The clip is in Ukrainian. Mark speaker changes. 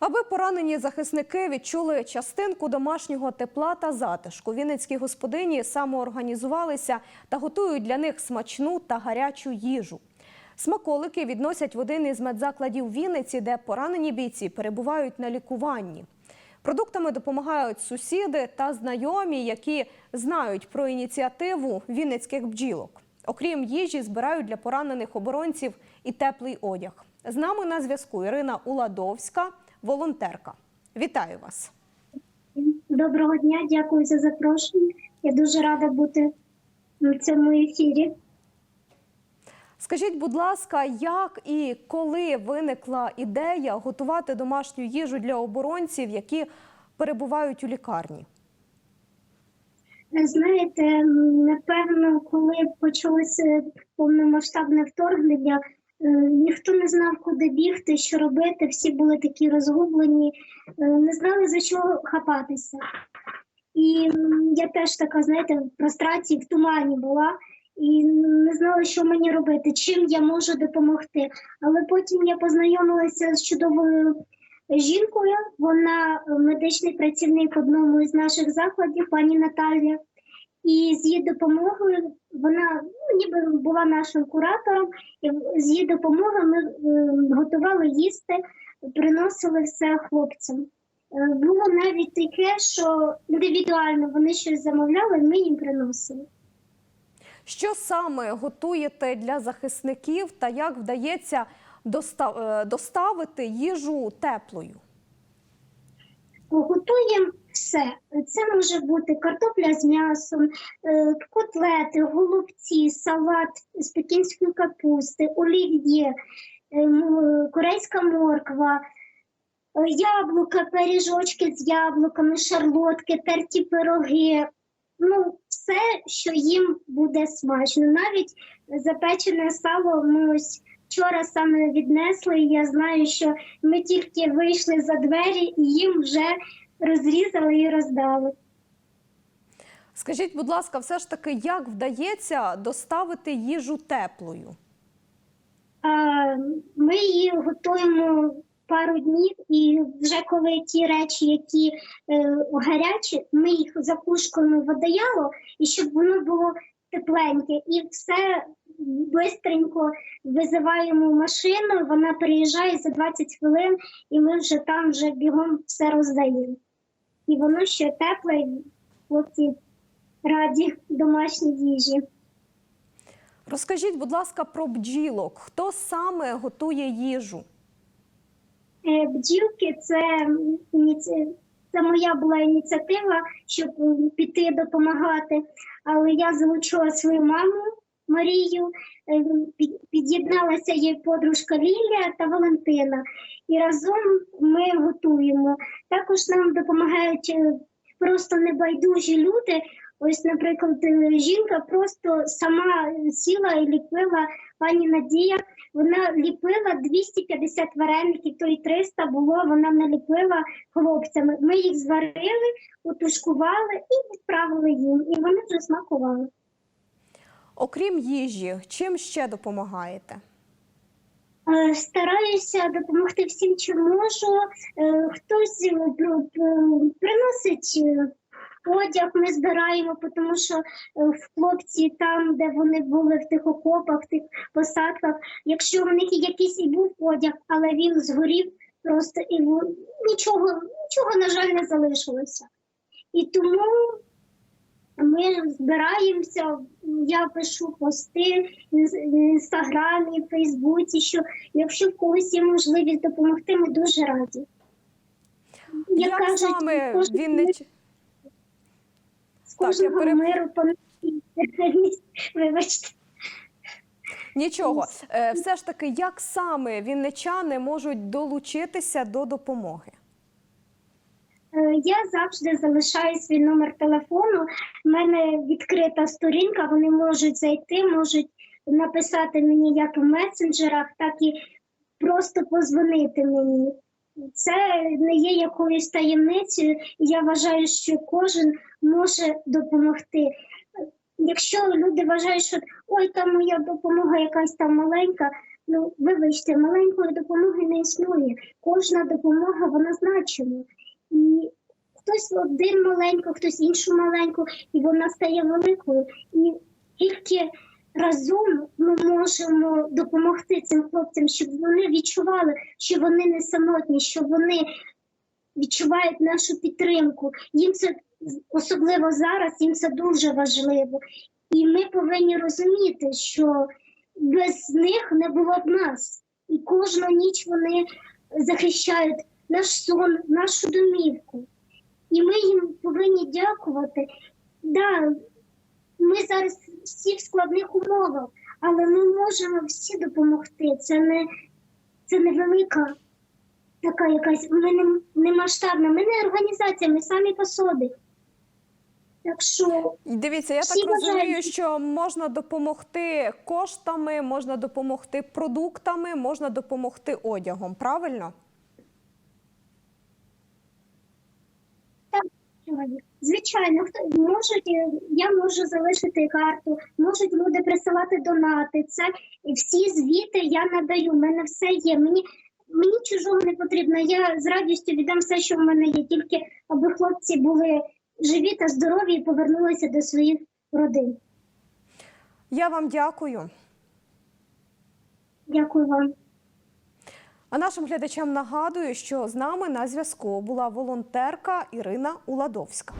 Speaker 1: Аби поранені захисники відчули частинку домашнього тепла та затишку, вінницькі господині самоорганізувалися та готують для них смачну та гарячу їжу. Смаколики відносять в один із медзакладів Вінниці, де поранені бійці перебувають на лікуванні. Продуктами допомагають сусіди та знайомі, які знають про ініціативу вінницьких бджілок. Окрім їжі, збирають для поранених оборонців і теплий одяг. З нами на зв'язку Ірина Уладовська, волонтерка. Вітаю вас.
Speaker 2: Доброго дня, дякую за запрошення. Я дуже рада бути в цьому ефірі.
Speaker 1: Скажіть, будь ласка, як і коли виникла ідея готувати домашню їжу для оборонців, які перебувають у лікарні?
Speaker 2: Знаєте, напевно, коли почалося повномасштабне вторгнення, ніхто не знав, куди бігти, що робити. Всі були такі розгублені, е, не знали за що хапатися. І я теж така, знаєте, в прострації, в тумані була. І не знала, що мені робити, чим я можу допомогти. Але потім я познайомилася з чудовою жінкою. Вона е, медичний працівник одному із наших закладів, пані Наталія. І з її допомогою вона ну, ніби була нашим куратором. І з її допомогою ми е, готували їсти, приносили все хлопцям. Е, було навіть таке, що індивідуально вони щось замовляли, ми їм приносили.
Speaker 1: Що саме готуєте для захисників та як вдається доста- е, доставити їжу теплою?
Speaker 2: Готуємо все. Це може бути картопля з м'ясом, е, котлети, голубці, салат з пекінської капусти, олів'є, е, корейська морква, е, яблука, пиріжочки з яблуками, шарлотки, терті пироги. Ну, все, що їм буде смачно. Навіть запечене сало ми ось вчора саме віднесли. І я знаю, що ми тільки вийшли за двері і їм вже розрізали і роздали.
Speaker 1: Скажіть, будь ласка, все ж таки, як вдається доставити їжу теплою?
Speaker 2: Ми її готуємо пару днів, і вже коли ті речі, які е, гарячі, ми їх закушкуємо в одеяло, і щоб воно було тепленьке, і все бистренько визиваємо машину, вона приїжджає за 20 хвилин, і ми вже там вже бігом все роздаємо. І воно ще тепле, хлопці раді домашній їжі.
Speaker 1: Розкажіть, будь ласка, про бджілок. Хто саме готує їжу?
Speaker 2: Е, Бджілки це, це моя була ініціатива, щоб піти допомагати. Але я залучила свою маму Марію, е, під- під'єдналася її подружка Лілія та Валентина. І разом ми готуємо. Також нам допомагають е, просто небайдужі люди. Ось, наприклад, е, жінка просто сама сіла і ліпила пані Надія. Вона ліпила 250 вареників, то й 300 було. Вона наліпила хлопцями. Ми їх зварили, утушкували і відправили їм. І вони вже смакували.
Speaker 1: Окрім їжі, чим ще допомагаєте?
Speaker 2: Е, Стараюся допомогти всім, чим можу. Е, Хтось е, про- приносить одяг, ми збираємо, тому що в хлопці там, де вони були в тих окопах, в тих посадках, якщо в них якийсь і був одяг, але він згорів просто і нічого, нічого, на жаль, не залишилося. І тому ми збираємося. Я пишу пости в інстаграмі, в Фейсбуці, що якщо в когось є можливість допомогти, ми дуже раді.
Speaker 1: Як саме
Speaker 2: кожен-
Speaker 1: Віннич...
Speaker 2: з
Speaker 1: Так, я
Speaker 2: кожного миру. Вибачте.
Speaker 1: Нічого. Е, Все ж таки, як саме вінничани можуть долучитися до допомоги?
Speaker 2: Я завжди залишаю свій номер телефону. У мене відкрита сторінка. Вони можуть зайти, можуть написати мені як в месенджерах, так і просто позвонити мені. Це не є якоюсь таємницею. і Я вважаю, що кожен може допомогти. Якщо люди вважають, що ой, там моя допомога якась там маленька, Ну, вибачте, маленької допомоги не існує. Кожна допомога вона значима. І хтось один маленько, хтось іншу маленьку, і вона стає великою. І тільки разом ми можемо допомогти цим хлопцям, щоб вони відчували, що вони не самотні, що вони відчувають нашу підтримку. Їм це особливо зараз, їм це дуже важливо. І ми повинні розуміти, що без них не було б нас. І кожну ніч вони захищають наш сон, нашу домівку. І ми їм повинні дякувати. Да, ми зараз всі в складних умовах, але ми можемо всі допомогти. Це не, це не велика така якась, ми не, не масштабна, ми не організація, ми самі по собі. Так що
Speaker 1: Дивіться, я так розумію, що можна допомогти коштами, можна допомогти продуктами, можна допомогти одягом. Правильно?
Speaker 2: Звичайно, хто можуть, е, я можу залишити карту, можуть люди присилати донати. Це всі звіти я надаю. У мене все є. Мені мені чужого не потрібно. Я з радістю віддам все, що в мене є, тільки аби хлопці були живі та здорові і повернулися до своїх родин.
Speaker 1: Я вам дякую.
Speaker 2: Дякую вам.
Speaker 1: А нашим глядачам нагадую, що з нами на зв'язку була волонтерка Ірина Уладовська.